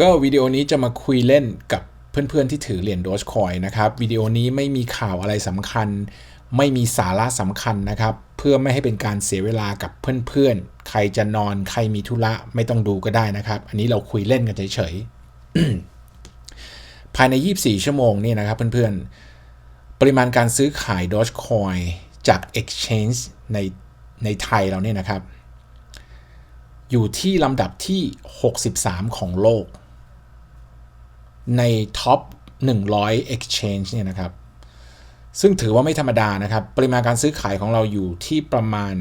ก็วิดีโอนี้จะมาคุยเล่นกับเพื่อนๆที่ถือเหรียญ Dogecoin นะครับวิดีโอนี้ไม่มีข่าวอะไรสำคัญ ไม่มีสาระสำคัญนะครับ เพื่อไม่ให้เป็นการเสียเวลากับเพื่อนๆ ใครจะนอนใครมีธุระไม่ต้องดูก็ได้นะครับ อันนี้เราคุยเล่นกันเฉยๆ ภายใน 24 ชั่วโมงนี่นะครับเพื่อนๆ ปริมาณการซื้อขาย Dogecoin จาก Exchange ในในไทยเราเนี่ยนะครับ อยู่ที่ลำดับที่ 63 ของโลก ในท็อป100 exchange เนี่ยนะครับ ซึ่งถือว่าไม่ธรรมดานะครับ ปริมาณการซื้อขายของเราอยู่ที่ประมาณ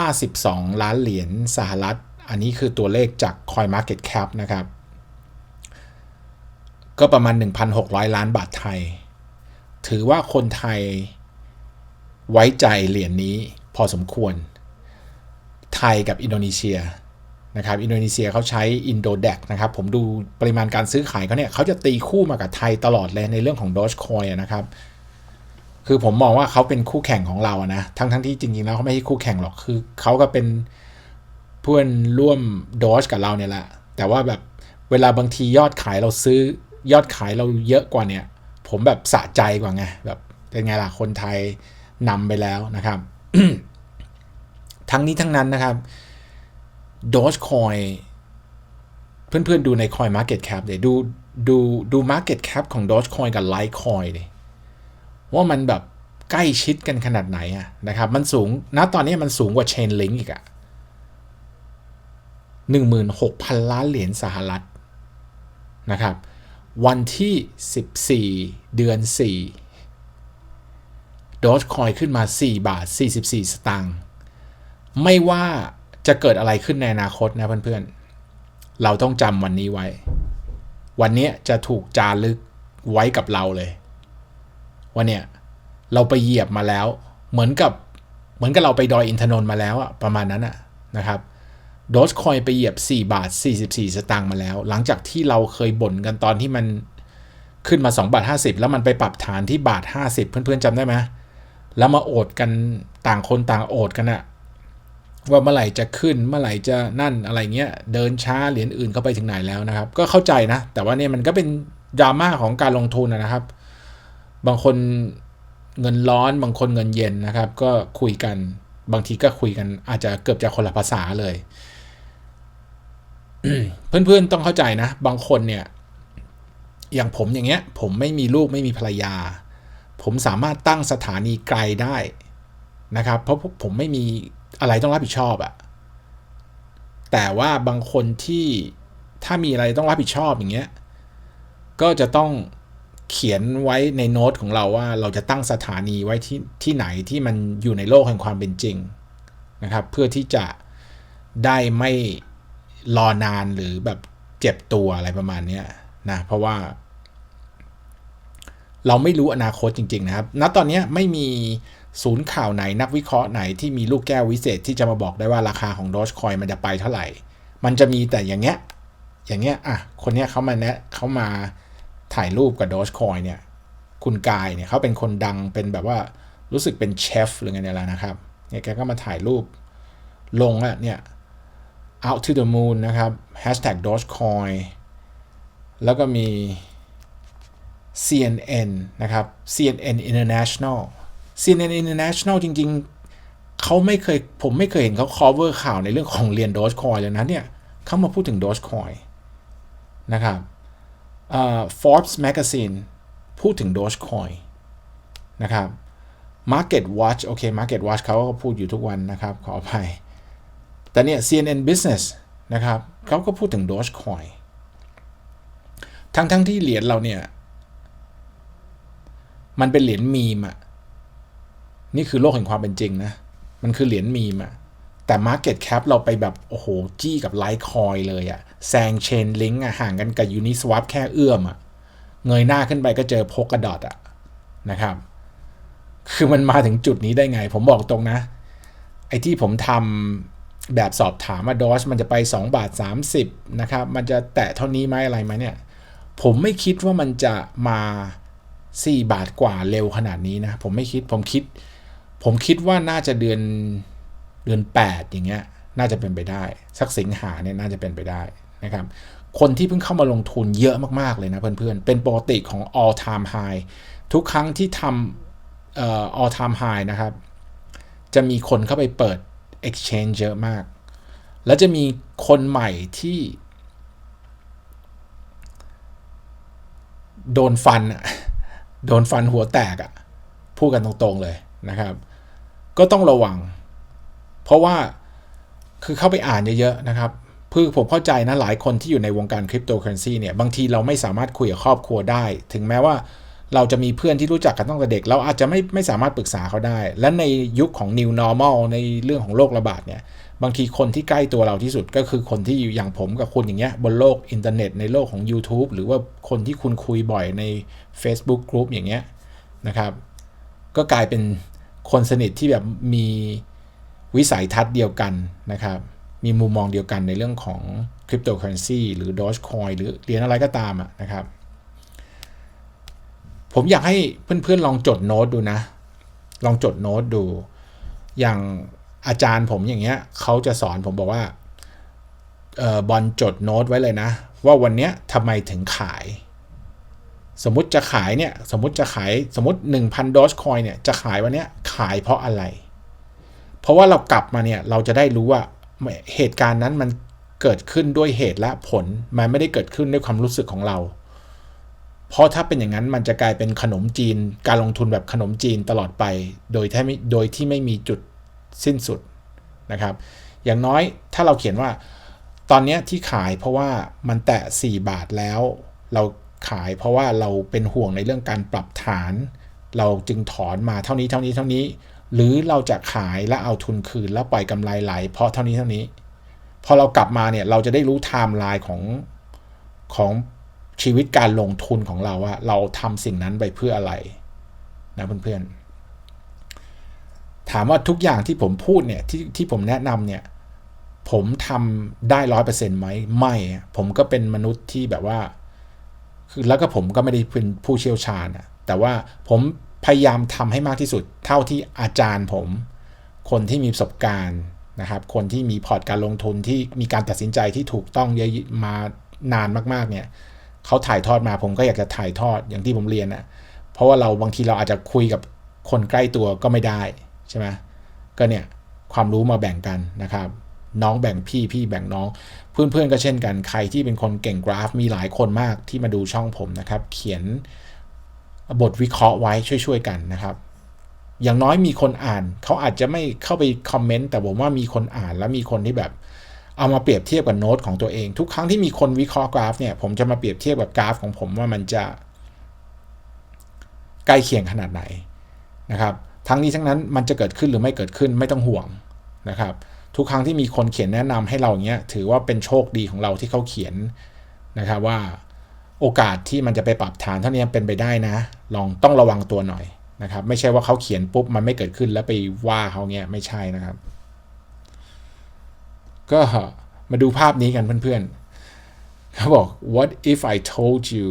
52 ล้านเหรียญสหรัฐ อันนี้คือตัวเลขจาก CoinMarketCap นะครับ ก็ประมาณ 1,600 ล้านบาทไทย ถือว่าคนไทยไว้ใจเหรียญนนี้พอสมควร ไทยกับอินโดนีเซีย นะครับอินโดนีเซียเขาใช้อินโดเดกนะครับผมดูปริมาณการซื้อขายเขาเนี่ยเขาจะตีคู่มากับไทยตลอดเลยในเรื่องของ Dogecoin นะครับคือผมมองว่าเขาเป็นคู่แข่งของเรานะทั้งทั้งที่จริงๆแล้วเขาไม่ใช่คู่แข่งหรอกคือเขาก็เป็นเพื่อนร่วมโดชกับเราเนี่ยแหละแต่ว่าแบบเวลาบางทียอดขายเราซื้อยอดขายเราเยอะกว่าเนี่ย ผมแบบสะใจกว่าไงแบบเป็นไงล่ะคนไทยนำไปแล้วนะครับ ทั้งนี้ทั้งนั้นนะครับ Dogecoin เพื่อนๆดูใน Coin Market Cap เดี๋ยวดูดูดู Market Cap ของ Dogecoin กับ Litecoin เลยว่ามันแบบใกล้ชิดกันขนาดไหนอะนะครับ มันสูงณตอนนี้มันสูงกว่า Chainlink อีกอะ16,000 ล้านเหรียญสหรัฐนะครับ วันที่ 14 เดือน 4 Dogecoin ขึ้นมา 4 บาท 44 สตางค์ไม่ว่า จะเกิดอะไรขึ้นในอนาคตนะเพื่อนๆ เราต้องจำวันนี้ไว้ วันนี้จะถูกจารึกไว้กับเราเลยว่าเนี่ยเราไปเหยียบมาแล้ว เหมือนกับเหมือนกับเราไปดอยอินทนนท์มาแล้วอะประมาณนั้นอะนะครับโดสคอยไปเหยียบ 4 บาท 44 สตางค์มาแล้ว หลังจากที่เราเคยบ่นกันตอนที่มันขึ้นมา 2 บาท 50 แล้วมันไปปรับฐานที่บาท 50 เพื่อนๆจำได้ไหมแล้วมาโอดกันต่างคนต่างโอดกันอะ ว่าเมื่อไหร่จะขึ้นเมื่อไหร่จะนั่นอะไรเงี้ยเดินช้าเหรียญอื่นเข้าไปถึงไหนแล้วนะครับ ก็เข้าใจนะ แต่ว่าเนี่ยมันก็เป็นดราม่าของการลงทุนนะครับ บางคนเงินร้อนบางคนเงินเย็นนะครับ ก็คุยกันบางทีก็คุยกันอาจจะเกือบจะคนละภาษาเลย เพื่อนๆต้องเข้าใจนะ บางคนเนี่ย อย่างผมอย่างเงี้ย ผมไม่มีลูกไม่มีภรรยา ผมสามารถตั้งสถานีไกลได้นะครับ เพราะผมไม่มี อะไรต้องรับผิดชอบอะแต่ว่าบางคนที่ถ้ามีอะไรต้องรับผิดชอบอย่างเงี้ยก็จะต้องเขียนไว้ในโน้ตของเราว่าเราจะตั้งสถานีไว้ที่ที่ไหนที่มันอยู่ในโลกแห่งความเป็นจริงนะครับเพื่อที่จะได้ไม่รอนานหรือแบบเจ็บตัวอะไรประมาณนี้นะเพราะว่า เราไม่รู้อนาคตจริง ๆ นะครับ ณตอนนี้ไม่มี ศูนย์ข่าวไหนนักวิเคราะห์ไหนที่มีลูกแก้ววิเศษที่จะมาบอกได้ว่าราคาของ Dogecoin มันจะไปเท่าไหร่ มันจะมีแต่อย่างเงี้ย อย่างเงี้ย อะ คนเนี้ยเขามาแนะเขามาถ่ายรูปกับ Dogecoin เนี่ย คุณกายเนี่ยเขาเป็นคนดังเป็นแบบว่ารู้สึกเป็นเชฟหรือไงเนี่ยแหละนะครับ เนี่ยแกก็มาถ่ายรูป ลงอะเนี่ย out to the moon นะครับ hashtag Dogecoin แล้วก็มี CNN นะครับ CNN International CNN International จริง ๆ เขาไม่เคยผมไม่เคยเห็นเขา cover ข่าวในเรื่องของเรียน Dogecoin เลยนะเนี่ยเขามาพูดถึง Dogecoin นะครับ Forbes Magazine พูดถึง Dogecoin นะครับ Market Watch โอเค Market Watch เขาก็พูดอยู่ทุกวันนะครับ ขออภัย แต่เนี่ย CNN Business นะครับเขาก็พูดถึง Dogecoin ทั้งทั้งที่เหรียญเราเนี่ย มันเป็นเหรียญมีมอะ นี่คือโลกแห่งความเป็นจริงนะ มันคือเหรียญมีมอะแต่ Market Cap เราไปแบบ โอ้โห จี้กับไลท์คอยเลยอะแซงเชนลิงก์อะห่างกันกับ Uniswap แค่เอื้อมอะเงยหน้าขึ้นไปก็เจอพกกระดอทอะนะครับ คือมันมาถึงจุดนี้ได้ไง ผมบอกตรงนะ ไอ้ที่ผมทำแบบสอบถามว่าดอชมันจะไป 2 บาท 30 นะครับ มันจะแตะเท่านี้ไหมอะไรไหมเนี่ย ผมไม่คิดว่ามันจะมา 4 บาทกว่าเร็วขนาดนี้นะ ผมไม่คิดผมคิด ผมคิดว่าน่าจะเดือนเดือน 8 อย่างเงี้ยน่าจะเป็นไปได้ สักสิงหาเนี่ยน่าจะเป็นไปได้นะครับคนที่เพิ่งเข้ามาลงทุนเยอะมากๆเลยนะเพื่อนๆ เป็นปกติของ all time high ทุกครั้งที่ทำเอ่อ all time high นะครับ จะมีคนเข้าไปเปิด exchange เยอะมาก แล้วจะมีคนใหม่ที่ โดนฟันอะโดนฟันหัวแตกอะพูดกันตรงๆเลยนะครับ ก็ต้องระวัง เพราะว่าคือเข้าไปอ่านเยอะๆนะครับคือผมเข้าใจนะหลายคนที่อยู่ในวงการคริปโตเคอเรนซีเนี่ยบางทีเราไม่สามารถคุยกับครอบครัวได้ ถึงแม้ว่าเราจะมีเพื่อนที่รู้จักกันตั้งแต่เด็ก เราอาจจะไม่ไม่สามารถปรึกษาเขาได้ และในยุคของ new normal ในเรื่องของโรคระบาดเนี่ยบางทีคนที่ใกล้ตัวเราที่สุดก็คือคนที่อยู่อย่างผมกับคุณอย่างเงี้ยบนโลกอินเทอร์เน็ตในโลกของ YouTube หรือว่าคนที่คุณคุยบ่อยใน Facebook Group อย่างเงี้ยนะครับ ก็กลายเป็น คนสนิทที่แบบมีวิสัยทัศน์เดียวกันนะครับ มีมุมมองเดียวกันในเรื่องของคริปโตเคอเรนซีหรือ Dogecoin หรือเหรียญอะไรก็ตามนะครับ ผมอยากให้เพื่อนๆลองจดโน้ตดูนะ ลองจดโน้ตดู อย่างอาจารย์ผมอย่างเงี้ยเขาจะสอนผมบอกว่าออบอลจดโน้ตไว้เลยนะ ว่าวันเนี้ยทำไมถึงขาย สมมติจะขายเนี่ยสมมติจะขายสมมติ 1,000โดสคอยเนี่ยจะขายวันเนี้ยขายเพราะอะไร เพราะว่าเรากลับมาเนี่ยเราจะได้รู้ว่าเหตุการณ์นั้นมันเกิดขึ้นด้วยเหตุและผล มันไม่ได้เกิดขึ้นด้วยความรู้สึกของเรา เพราะถ้าเป็นอย่างนั้นมันจะกลายเป็นขนมจีน การลงทุนแบบขนมจีนตลอดไป โดยที่ไม่โดยที่ไม่มีจุดสิ้นสุดนะครับ อย่างน้อยถ้าเราเขียนว่า ตอนนี้ที่ขายเพราะว่ามันแตะ 4 บาทแล้ว เรา ขาย เพราะว่าเราเป็นห่วงในเรื่องการปรับฐาน เราจึงถอนมาเท่านี้เท่านี้เท่านี้ หรือเราจะขายแล้วเอาทุนคืนแล้วปล่อยกำไรไหล เพราะเท่านี้เท่านี้ พอเรากลับมาเนี่ยเราจะได้รู้ไทม์ไลน์ของของชีวิตการลงทุนของเราว่าเราทำสิ่งนั้นไปเพื่ออะไรนะเพื่อนๆถามว่าทุกอย่างที่ผมพูดเนี่ยที่ที่ผมแนะนำเนี่ยผมทำได้ร้อยเปอร์เซ็นต์ไหมไม่ ผมก็เป็นมนุษย์ที่แบบว่า คือแล้วก็ผมก็ไม่ได้เป็นผู้เชี่ยวชาญนะแต่ว่าผมพยายามทำให้มากที่สุด เท่าที่อาจารย์ผม คนที่มีประสบการณ์นะครับ คนที่มีพอร์ตการลงทุนที่มีการตัดสินใจที่ถูกต้องเยอะมานานมากๆเนี่ยเขาถ่ายทอดมาผมก็อยากจะถ่ายทอดอย่างที่ผมเรียนนะเพราะว่าเราบางทีเราอาจจะคุยกับคนใกล้ตัวก็ไม่ได้ใช่ไหมก็เนี่ยความรู้มาแบ่งกันนะครับ น้องแบ่งพี่พี่แบ่งน้อง เพื่อนๆก็เช่นกันใครที่เป็นคนเก่งกราฟ มีหลายคนมากที่มาดูช่องผมนะครับ เขียนบทวิเคราะห์ไว้ช่วยๆกันนะครับอย่างน้อยมีคนอ่าน เขาอาจจะไม่เข้าไปคอมเมนต์แต่ผมว่ามีคนอ่านแล้วมีคนที่แบบ เอามาเปรียบเทียบกับโน้ตของตัวเอง ทุกครั้งที่มีคนวิเคราะห์กราฟเนี่ยผมจะมาเปรียบเทียบกับกราฟของผมว่ามันจะ ใกล้เคียงขนาดไหนนะครับ ทั้งนี้ทั้งนั้นมันจะเกิดขึ้นหรือไม่เกิดขึ้นไม่ต้องห่วงนะครับ ทุกครั้งที่มีคนเขียนแนะนำให้เราอย่างเงี้ยถือว่าเป็นโชคดีของเราที่เขาเขียนนะครับว่าโอกาสที่มันจะไปปรับฐานเท่านี้เป็นไปได้นะ ลองต้องระวังตัวหน่อยนะครับ ไม่ใช่ว่าเขาเขียนปุ๊บมันไม่เกิดขึ้นแล้วไปว่าเขาเงี้ยไม่ใช่นะครับ ก็มาดูภาพนี้กันเพื่อนๆเขาบอก what if I told you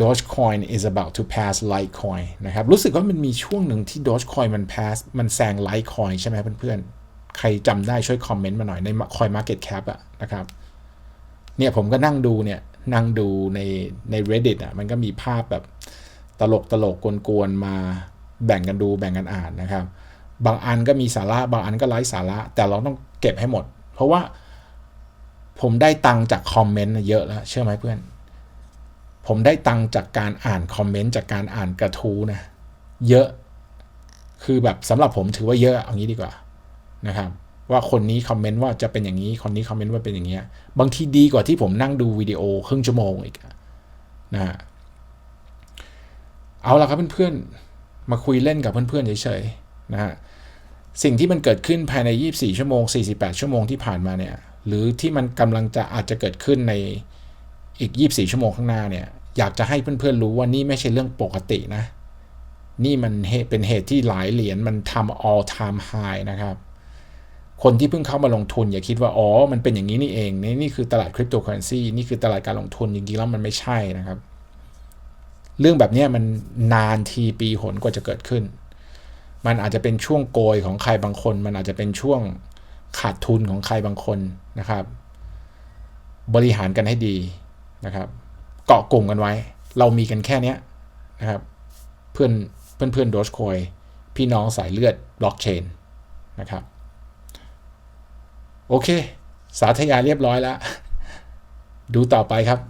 Dogecoin is about to pass Litecoin นะครับ รู้สึกว่ามันมีช่วงหนึ่งที่ Dogecoin มัน pass มันแซง Litecoin ใช่ไหมเพื่อนๆ ใครจำได้ช่วยคอมเมนต์มาหน่อยใน Coin Market Cap อะนะครับเนี่ยผมก็นั่งดูเนี่ยนั่งดูในใน Reddit อะมันก็มีภาพแบบตลกตลกกวนๆมาแบ่งกันดูแบ่งกันอ่านนะครับ บางอันก็มีสาระบางอันก็ไร้สาระ แต่เราต้องเก็บให้หมด เพราะว่าผมได้ตังจากคอมเมนต์เยอะแล้วเชื่อไหมเพื่อน ผมได้ตังจากการอ่านคอมเมนต์จากการอ่านกระทู้นะ เยอะ คือแบบสำหรับผมถือว่าเยอะเอางี้ดีกว่า นะครับว่าคนนี้คอมเมนต์ว่าจะเป็นอย่างนี้ คนนี้คอมเมนต์ว่าเป็นอย่างเงี้ย บางทีดีกว่าที่ผมนั่งดูวิดีโอครึ่งชั่วโมงอีกนะฮะเอาละครับเพื่อนๆ มาคุยเล่นกับเพื่อนๆเฉยๆนะฮะ สิ่งที่มันเกิดขึ้นภายใน 24 ชั่วโมง 48 ชั่วโมงที่ผ่านมาเนี่ย หรือที่มันกำลังจะอาจจะเกิดขึ้นในอีก 24 ชั่วโมงข้างหน้าเนี่ย อยากจะให้เพื่อนๆ รู้ว่านี่ไม่ใช่เรื่องปกตินะ นี่มันเป็นเหตุที่หลายเหรียญมันทำ all time high นะครับ คนที่เพิ่งเข้ามาลงทุนอย่าคิดว่า อ๋อ มันเป็นอย่างนี้นี่เองนี่นี่คือตลาดคริปโตเคอเรนซีนี่คือตลาดการลงทุนจริงๆแล้วมันไม่ใช่นะครับ เรื่องแบบนี้มันนานทีปีหนกว่าจะเกิดขึ้น มันอาจจะเป็นช่วงโกยของใครบางคน มันอาจจะเป็นช่วงขาดทุนของใครบางคนนะครับ บริหารกันให้ดีนะครับ เกาะกลุ่มกันไว้ เรามีกันแค่นี้นะครับ เพื่อนเพื่อนเพื่อนโดชคอยพี่น้องสายเลือดบล็อกเชนนะครับ โอเค สาธยายเรียบร้อยแล้ว ดูต่อไปครับ